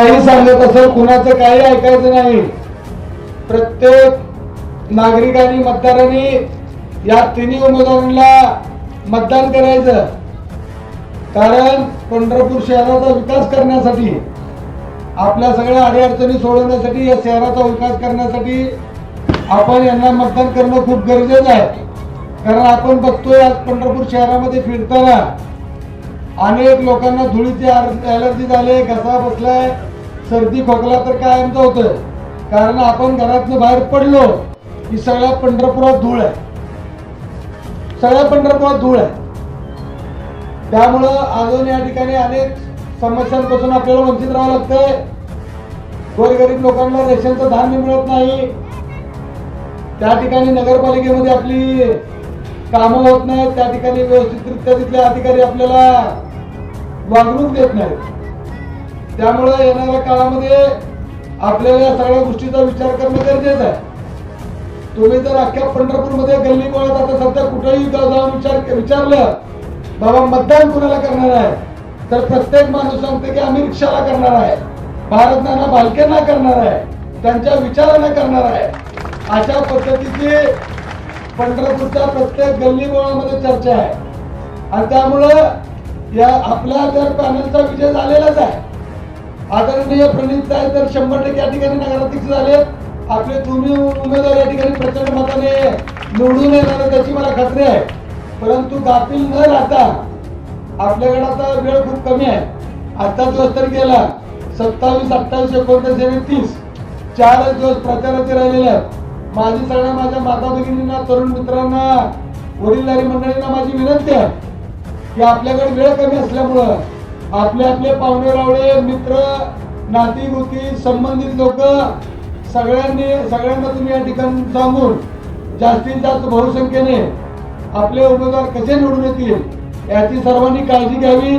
काही सांगत असेल कुणाचं काही ऐकायचं नाही. प्रत्येक नागरिकांनी मतदारांनी या तिन्ही उमेदवारांना मतदान करायचं. कारण पंढरपूर शहराचा विकास करण्यासाठी आपल्या सगळ्या अडीअडचणी सोडवण्यासाठी या शहराचा विकास करण्यासाठी आपण यांना मतदान करणं खूप गरजेचं आहे. कारण आपण बघतोय आज पंढरपूर शहरामध्ये फिरताना अनेक लोकांना धुळीची ॲलर्जी झाली घसा बसलाय. सर्दी खोकला तर कायमचा होतोय. कारण आपण घरातनं बाहेर पडलो की सगळ्या पंढरपुरात धूळ आहे. सगळ्या पंढरपुरात धूळ आहे. त्यामुळं अजून या ठिकाणी अनेक समस्यांपासून आपल्याला वंचित राहावं लागतंय. गोरगरीब लोकांना रेशनचं धान्य मिळत नाही. त्या ठिकाणी नगरपालिकेमध्ये आपली कामं होत नाहीत. त्या ठिकाणी व्यवस्थितरित्या तिथले अधिकारी आपल्याला वागणूक देत नाहीत त्यामुळे येणाऱ्या काळामध्ये आपल्याला या सगळ्या गोष्टीचा विचार करणं गरजेचं आहे. तुम्ही जर अख्ख्या पंढरपूरमध्ये गल्ली बोळात आता सध्या कुठेही जाऊन विचार विचारलं बाबा मतदान कुणाला करणार आहे? तर प्रत्येक माणूस सांगते की आम्ही रिक्षाला करणार आहे. भारत नाना करणार आहे. त्यांच्या विचारांना करणार आहे. अशा पद्धतीची पंढरपूरच्या प्रत्येक गल्ली बोळामध्ये चर्चा आहे. आणि त्यामुळं या आपल्या जर पॅनलचा विजय झालेलाच आहे. आदरणीय प्रणित साहेब तर शंभर टक्के या ठिकाणी नगराध्यक्ष झाले. आपले दोन्ही उमेदवार या ठिकाणी प्रचंड मताने निवडून येणार त्याची मला खात्री आहे. परंतु गाफील न राहता आपल्याकडे आता वेळ खूप कमी आहे. आता दिवस तर गेला. सत्तावीस अठ्ठावीस एकोणतीस आणि तीस. चारच दिवस प्रचाराचे राहिलेले आहेत. माझी सगळ्या माझ्या माता भगिनींना तरुण मित्रांना वडीलधारी मंडळींना माझी विनंती आहे. की आपल्याकडे वेळ कमी असल्यामुळं आपले आपले पाहुणे रावळे मित्र नाती गोती संबंधित लोक सगळ्यांनी सगळ्यांना तुम्ही या ठिकाणी सांगून जास्तीत जास्त बहुसंख्येने आपले उमेदवार कसे निवडून येतील याची सर्वांनी काळजी घ्यावी.